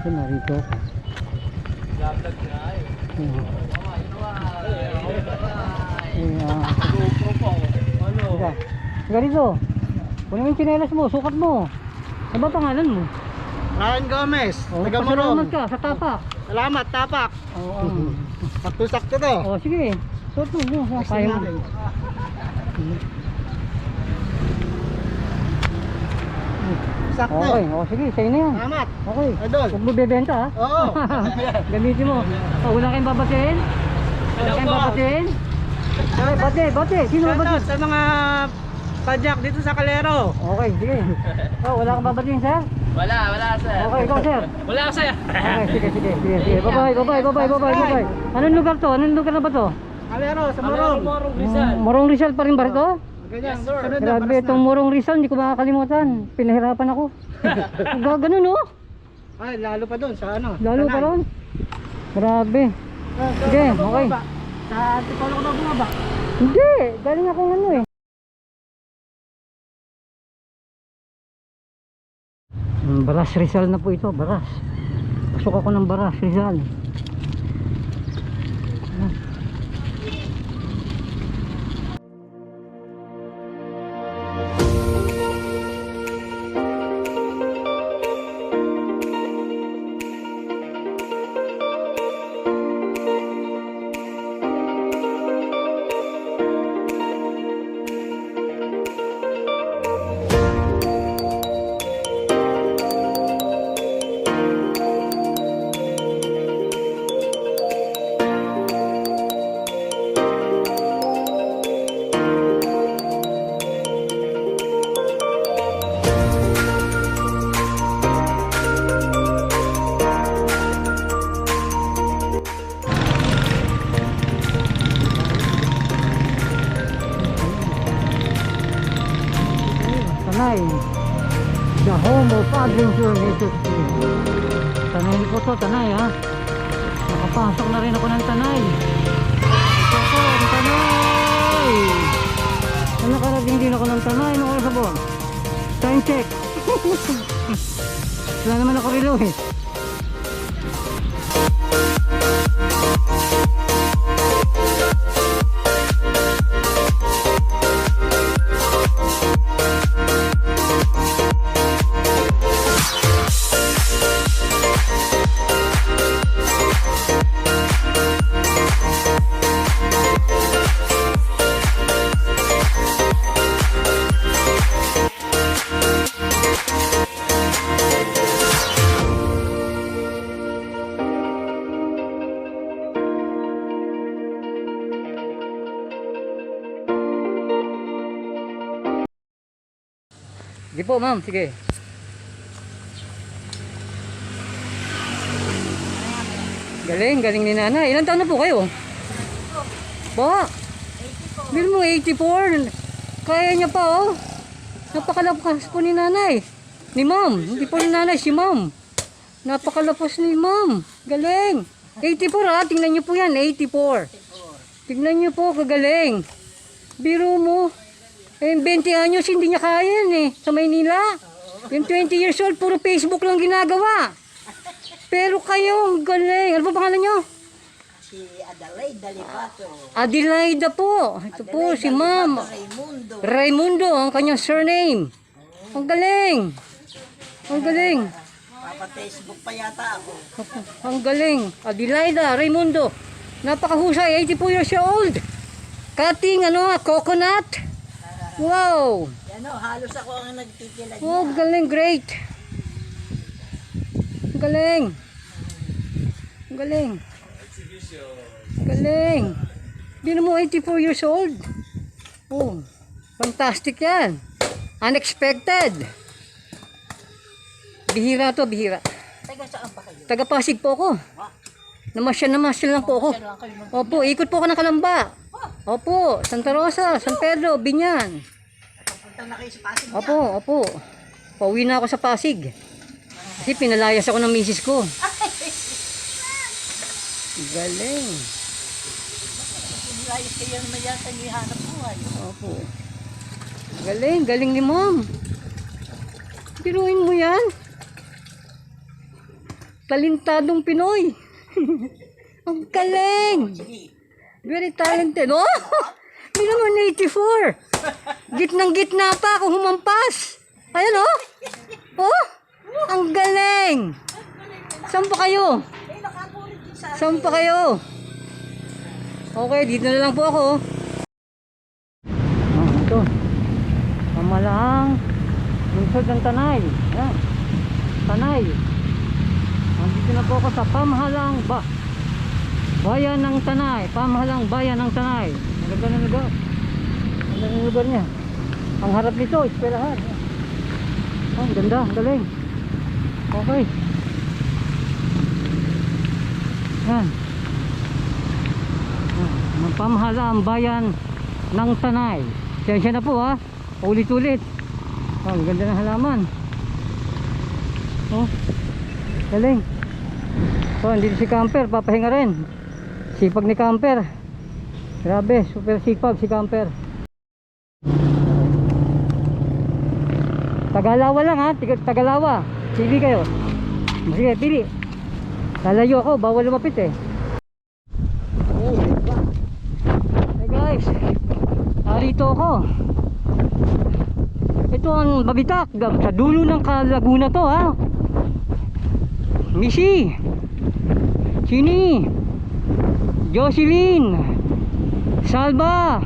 Ito narito ako. Vlog na eh. Ah. GoPro pa oh. Ano? Dito. Kunin mo yung chinelas mo, sukat mo. Ano ba pangalan mo? Ryan Gomez, Oh, taga Morong. ka sa tapak. Salamat, tapak. Oo. Sakto-sakto to. Oh, sige. Suot mo. Oh, kaya mo. Sakto. Okay, oh, sige, sa'yo na yan. Salamat. Okay. Idol. Huwag mo bebenta ha. Oo. Gamitin mo. Oh, wala kayong babatiin? Wala kayong babatiin? Okay, bate, bate. Sino Shoutout babatiin? sa mga padyak dito sa Kalero. Okay, sige. Oh, wala kang babatiin, sir? Wala, wala sir. Okay, ikaw, sir. Wala sir. Okay, sige, sige, sige, sige. Bye-bye, bye-bye, bye-bye, bye-bye, bye-bye. Anong lugar to? Anong lugar na ba to? Kalero, sa Morong, Morong. Rizal. Morong Rizal pa rin ba ito? Ganyan, sir. Sunod na, Grabe, itong Morong Rizal, hindi ko makakalimutan. Pinahirapan ako. Gagano, no? Ay, lalo pa doon sa ano. Lalo pa Tanay. ron. Grabe. Ah, sir, Sige, ano ba okay. Sa Antipolo ka ba bumaba? Hindi, galing akong ano eh. Mm, Baras Rizal na po ito, Baras. Pasok ako ng Baras Rizal. Adventure nature city. Tanay po to, Tanay ha. Nakapasok na rin ako ng Tanay. Ito po, ang Tanay. Ano nakarating din ako ng Tanay nung oras po? Time check. Wala naman ako relo eh. Po ma'am, sige. Galing, galing ni nanay. Ilan taon na po kayo? Po? 84. Bill mo 84. Kaya niya pa oh. Napakalakas po ni nanay. Ni ma'am. Hindi po ni nanay, si ma'am. Napakalapos ni ma'am. Galing. 84 ha, tingnan niyo po yan, 84. Tingnan niyo po, kagaling. Biro mo. Eh, 20 anyos hindi niya kaya yan eh, sa Maynila. Yung 20 years old, puro Facebook lang ginagawa. Pero kayo, ang galing. Ano ba pangalan niyo? Si Adelaide Dalipato. Adelaida po. Ito po, si ma'am. Raimundo. Raimundo, ang kanyang surname. Ang galing. Ang galing. Papa-Facebook pa yata ako. Ang galing. Adelaida, Raimundo. Napakahusay, 84 years old. Cutting, ano, coconut. Wow. Yan o, halos ako ang nagtitilag Oh, galing, great. Galing. Galing. Galing. Bino mo 84 years old. Oh, fantastic yan. Unexpected. Bihira to, bihira. Teka, saan pa kayo? Taga Pasig po ako. Namasyal namasyal lang po ako. Opo, ikot po ako ng Kalamba. Opo, Santa Rosa, San Pedro, Binyan. Punta na kayo sa Pasig niya. Opo, opo. Pauwi na ako sa Pasig. Kasi pinalayas ako ng misis ko. Galing. Layas kayo naman yata yung hanap buhay. Opo. Galing, galing ni ma'am. Biruin mo yan. Talintadong Pinoy. Ang galing. Sige. Very talented. Oh! Hindi naman 84. Gitnang gitna pa ako humampas. Ayan oh. Oh! Ang galing. Saan pa kayo? Saan pa kayo? Okay, dito na lang po ako. Ah, ito. Pamalang lungsod ng Tanay. Yan. Tanay. Nandito na po ako sa pamahalang ba bayan ng Tanay. Pamahalang bayan ng Tanay. Ang ganda ng lugar. Ang ganda ng lugar niya. Ang harap nito, esperahan. Oh, ang ganda, ang galing. Okay. Yan. Ang pamahalaan bayan ng Tanay. Siyensya na po ha. Ulit-ulit. Oh, ang ganda ng halaman. Oh. Galing. So, andito si Camper. Papahinga rin. Sipag ni Camper. Grabe. Super sipag si Camper. Tagalawa lang ha. Tagalawa. Pili kayo. Sige, pili. Lalayo ako. Bawal lumapit eh. Hey guys, narito ako. Ito ang Babitak, sa dulo ng Kalaguna to ha. Missy, Chini, Jocelyn, Salva.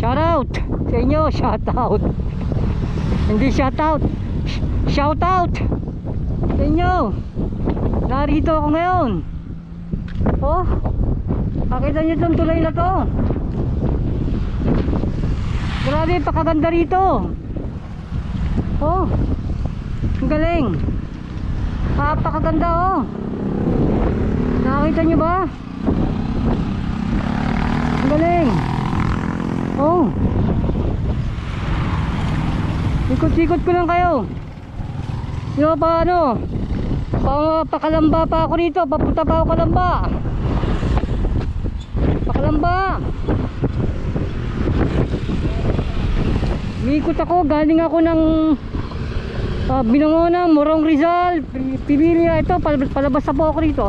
Shout out sa inyo, shout out. Hindi shout out, sh- shout out sa inyo. Narito ako ngayon. Oh, Nakita niyo itong tulay na to. Grabe, pakaganda rito. Oh, ang galing. Napakaganda oh. Nakita niyo ba? Ang galing. Oh. Ikot-ikot ko lang kayo. Yung pa ano, pa, pakalamba pa ako rito, papunta pa ako kalamba. Pakalamba. Mikot ako, galing ako ng uh, Binangonan, Morong Rizal, Pi- Pibilia, ito, pal- palabas na po ako rito.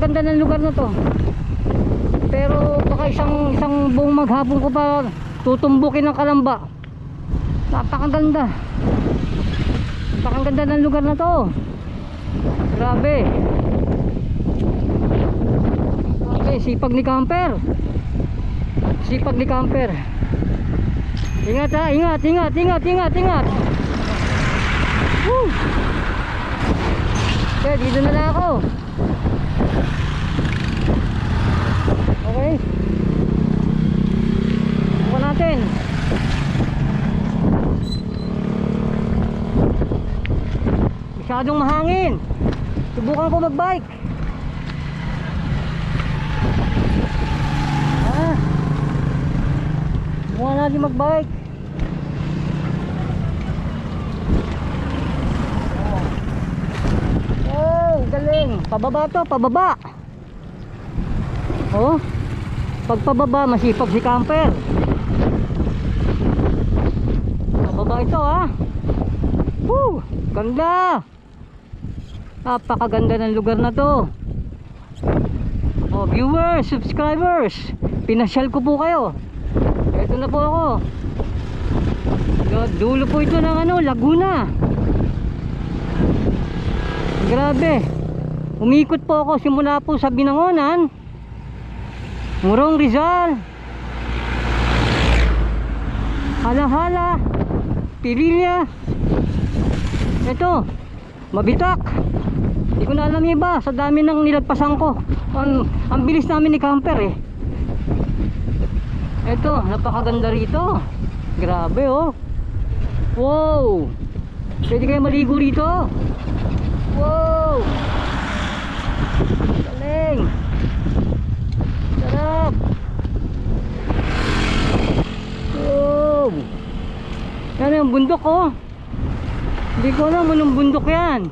Napakaganda ng lugar na to. Pero baka isang isang buong maghapon ko pa tutumbukin ng kalamba. Napakaganda. Napakaganda ng lugar na to. Grabe. Okay, sipag ni Camper. Sipag ni Camper. Ingat ha, ingat, ingat, ingat, ingat, ingat. Woo! Okay, dito na lang ako. Okay. Subukan natin. Masyadong mahangin. Subukan ko magbike. Ah. Subukan natin magbike. Galing. Pababa to, pababa. Oh. Pag pababa, masipag si camper. Pababa ito ha. Woo! Ganda! Napakaganda ng lugar na to. Oh, viewers, subscribers, pinasyal ko po kayo. Ito na po ako. Du- Dulo po ito ng ano, Laguna. Grabe. Umikot po ako simula po sa Binangonan. Murong Rizal. Hala-hala. Pililya. Ito, mabitak. Hindi ko na alam yung iba sa dami ng nilagpasan ko. Ang, ang bilis namin ni camper eh. Ito, napakaganda rito. Grabe oh. Wow. Pwede kayo maligo rito. Wow. Galing. Wow. Yan yung bundok oh. Hindi ko alam anong bundok yan.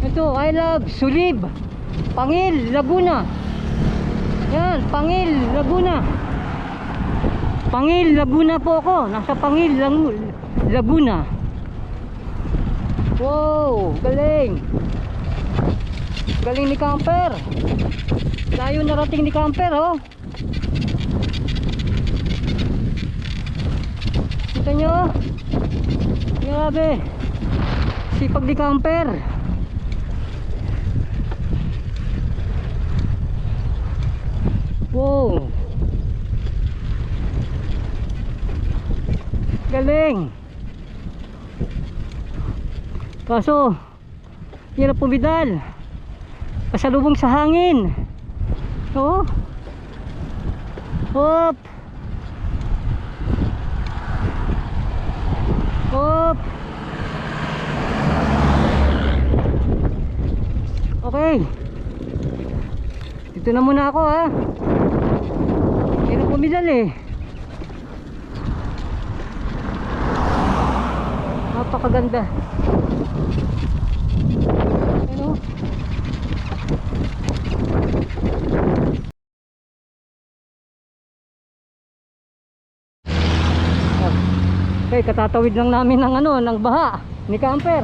Ito, I love Sulib. Pangil, Laguna. Yan, Pangil, Laguna. Pangil, Laguna po ako. Nasa Pangil, Laguna. Wow, galing. Galing ni Camper. Layo narating ni Camper, oh. Kita nyo? Grabe. Sipag ni Camper. Wow. Galing. Kaso, hirap pumidal. Pasalubong sa hangin. Oo. Hop. Hop. Okay. Dito na muna ako ha. Hirap pumidal eh. Napakaganda. Ano? Okay, katatawid lang namin ng ano, ng baha ni Camper.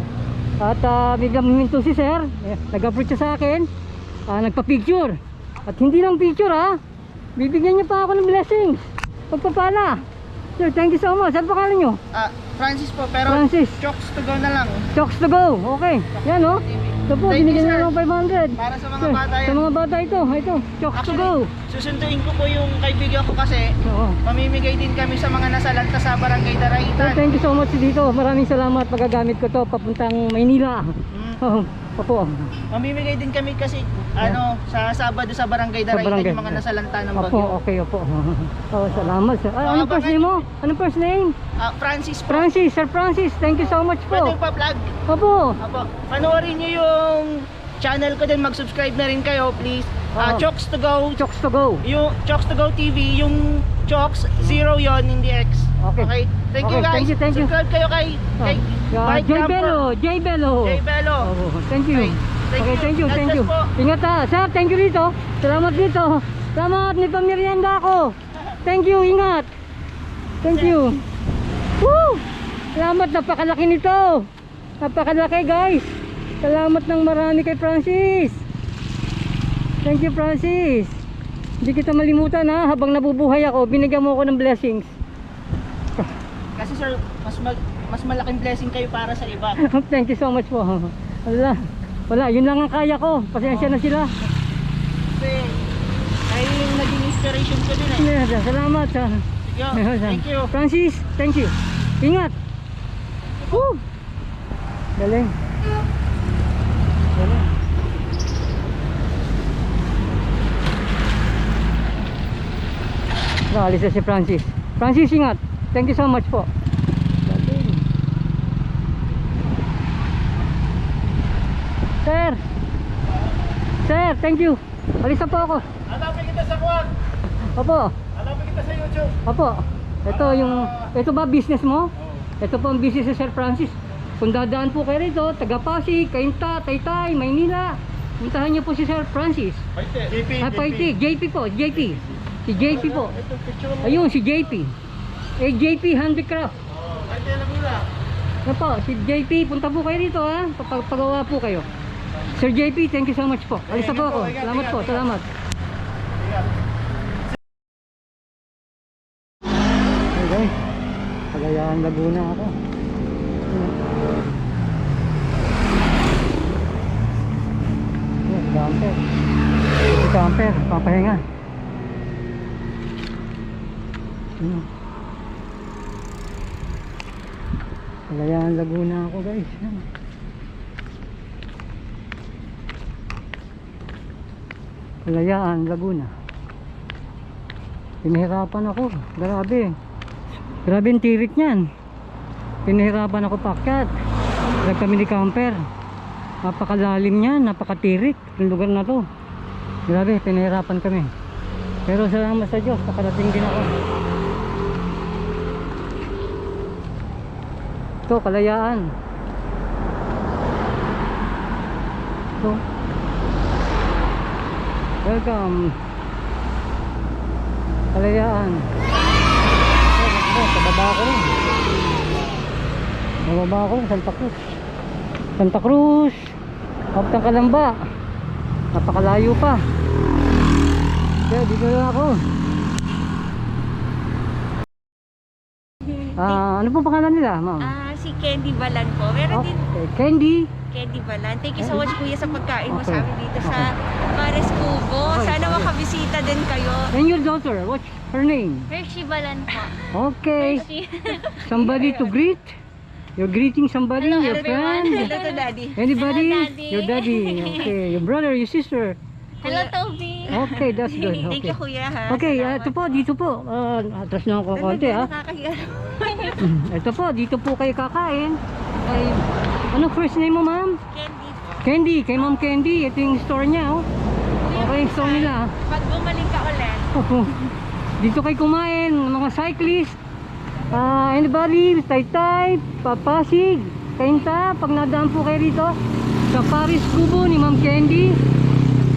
At uh, biglang huminto si Sir, eh, nag-approach siya sa akin, ah, nagpa-picture. At hindi lang picture ha, bibigyan niya pa ako ng blessings. Pagpapala. Sir, thank you so much. Saan pangalan niyo? Ah, Francis po, pero Francis. chokes to go na lang. Chokes to go. Okay. Yan oh. Ito po, Thank you, binigyan sir. ng 500. Para sa mga Sir, bata Sa yan. mga bata ito. Ito, chokes to go. susunduin ko po yung kaibigan ko kasi Oo. mamimigay din kami sa mga nasalanta sa barangay Sir, Daraitan. thank you so much dito. Maraming salamat. Magagamit ko to papuntang Maynila. Mm. Oh, opo. Mamimigay din kami kasi ano sa Sabado sa barangay Daraitan barangay. yung mga nasalanta ng Opo, bagyo. okay, opo. Oh, salamat. Sir. Ah, anong first name mo? Anong first name? Ah, Francis po. Francis, Sir Francis. Thank you so much Pwede po. pa vlog. Opo. Apo, panoorin niyo yung channel ko din, mag-subscribe na rin kayo, please. Ah, Oo. Chokes to go. Chokes to go. Yung Chokes to go TV, yung Chokes zero yon hindi X. Okay. Thank you Okay, guys. thank you, thank you. Subscribe kayo kay kay Ah, Bike J Camper. Bello, J Bello. Jay Bello. Oh, thank you. Okay, thank okay, you. thank you, thank you. Ingat ha. Sir, thank you dito. Salamat dito. Salamat, may pamerienda ako. Thank you, ingat. Thank you. Woo! Salamat, napakalaki nito. Napakalaki guys. Salamat ng marami kay Francis. Thank you Francis. Hindi kita malimutan ha. Habang nabubuhay ako, binigyan mo ako ng blessings. Kasi sir, mas mag- mas malaking blessing kayo para sa iba. Thank you so much po. Wala. Wala, yun lang ang kaya ko. Pasensya na sila. Kasi kayo yung naging inspiration ko din eh. Salamat. sa Sige, thank you. Francis, thank you. Ingat. Woo! Galing. Naalis na si Francis. Francis, ingat. Thank you so much po. Sir. Sir, thank you. Alis na po ako. Hanapin kita sa kuwan. Opo. Hanapin kita sa YouTube. Opo. Ito yung ito ba business mo? Ito po ang business ni Sir Francis. Kung dadaan po kayo rito, taga Pasig, Cainta, Taytay, Maynila, puntahan niyo po si Sir Francis. JP, Ah, Paiti, JP po, JP. Si JP po. Ayun, si JP. Eh, JP Handicraft. Ano po, si JP, punta po kayo rito ha. Papagawa po kayo. Sir JP, thank you so much po. Alis na po ako. Salamat po, salamat. Guys, Pagayaan Laguna ako. Camper. Camper, papahinga. Yan. Pagayaan Laguna ako guys. Kalayaan, Laguna. Pinahirapan ako. Grabe. Grabe yung tirik niyan. Pinahirapan ako pakyat. Nag kami ni camper. Napakalalim niyan, napakatirik yung lugar na to. Grabe, pinahirapan kami. Pero salamat sa Diyos, nakarating din ako. Ito, kalayaan. Ito. Welcome. Kalayaan. Oh, oh, pababa ako rin. Pababa ako rin, Santa Cruz. Santa Cruz. Papuntang Kalamba. Napakalayo pa. Kaya dito na ako. Ah, ano po pangalan nila, ma'am? Ah, si Candy Balan po. Meron din Okay, Candy. Candy Balan. Thank you so much kuya sa pagkain mo sa amin dito sa Pares Cubo. Sana makabisita din kayo. And your daughter, what's her name? Hershey Balan po. Okay. Somebody to greet? You're greeting somebody, your friend? Hello to daddy. Anybody? Hello, Daddy. Your daddy. Okay. Your brother, your sister. Hello Toby. Okay, that's good. Thank you Okay. kuya ha. Okay, ah, Salamat. ito po, dito po. Uh, atras na ako konti ha. Nakakahiya. Ito po, dito po kayo kakain. Kay, ano first name mo ma'am? Candy. Candy, kay ma'am Candy. Ito yung store niya oh. Okay, yung store nila. Pag bumalik ka ulit, dito kayo kumain, mga cyclist. Ah, anybody, Taytay, Papasig, Kainta, pag nadaan po kayo rito sa Paris Kubo ni Ma'am Candy.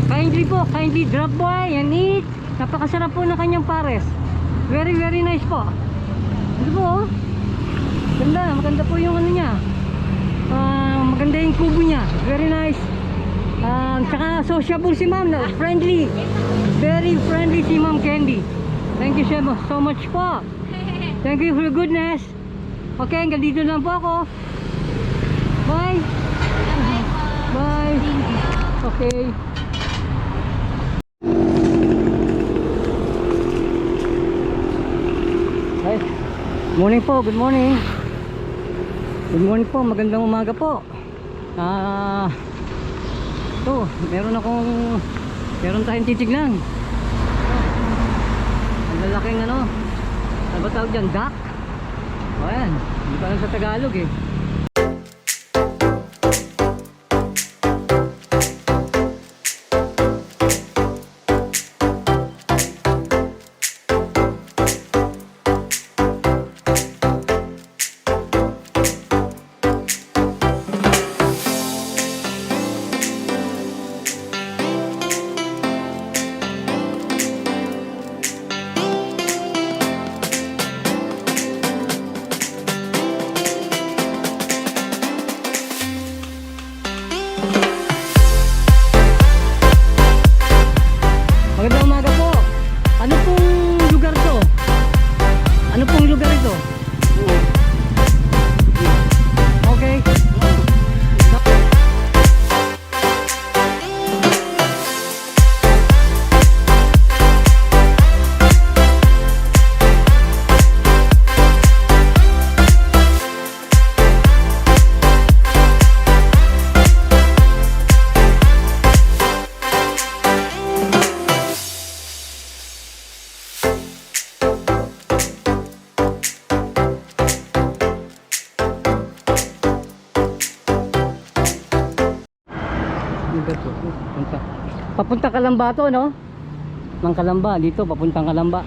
Kindly po, kindly drop by and eat. Napakasarap po ng kanyang pares. Very, very nice po. Ito po, oh. Ganda, maganda po yung ano niya. Ah, maganda yung kubo niya. Very nice. Ah, tsaka sociable si ma'am, no? friendly. Very friendly si Ma'am Candy. Thank you so mu- so much po. Thank you for goodness. Okay, hanggang dito lang po ako. Bye. Bye. Okay. Morning po, good morning. Good morning po, magandang umaga po. Ah, ito, meron akong meron tayong titignan. Ang lalaking ano, ano ba tawag dyan? Duck? O yan, hindi pa lang sa Tagalog eh. Kalamba to, no? Mang Kalamba. Dito, papuntang Kalamba.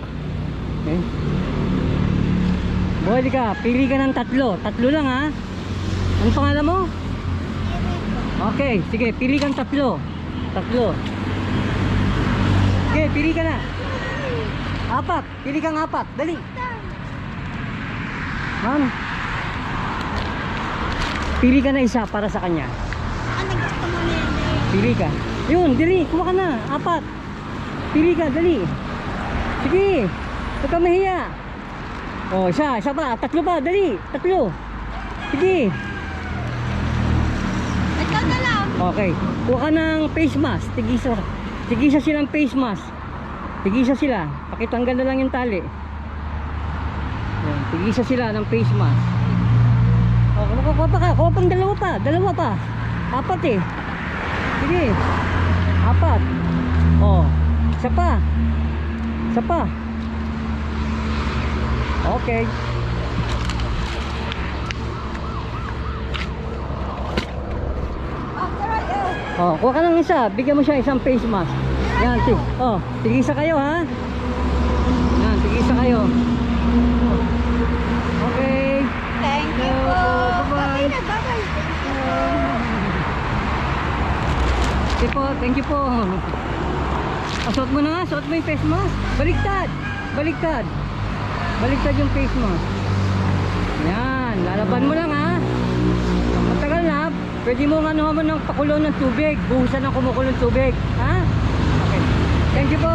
Okay. Buhay di ka. Pili ka ng tatlo. Tatlo lang, ha? Ang pangalan mo? Okay, sige. Pili kang tatlo. Tatlo. Okay, pili ka na. Apat. Pili kang apat. Dali. Ma'am. Pili ka na isa para sa kanya. Ano gusto mo nene? Pili ka. Yun, dali, kuha ka na. Apat. Pili ka, dali. Sige. Huwag ka mahiya. O, isa, isa pa. Tatlo pa, dali. Tatlo. Sige. Ikaw na lang. Okay. Kuha ka ng face mask. Tigisa. Tigisa silang face mask. Tigisa sila. Pakitanggal na lang yung tali. Yan. Tigisa sila ng face mask. O, kuha, kuha pa ka. Kuha pang dalawa pa. Dalawa pa. Apat eh. Sige. Apat. O. Isa pa. Isa pa. Okay. Oh, kuha ka ng isa. Bigyan mo siya isang face mask. Yan, tig. Oh, tigisa kayo ha. Yan, tigisa kayo. Okay. Thank you Hello, po. bye-bye. Bye-bye. Okay po, thank you po. Ah, suot mo na nga, suot mo yung face mask. Baliktad. Baliktad. Baliktad yung face mask. Yan, lalaban mo lang ha. Matagal na. Pwede mo nga naman ng pakulo ng tubig. Buhusan ng kumukulong tubig. Ha? Okay. Thank you po.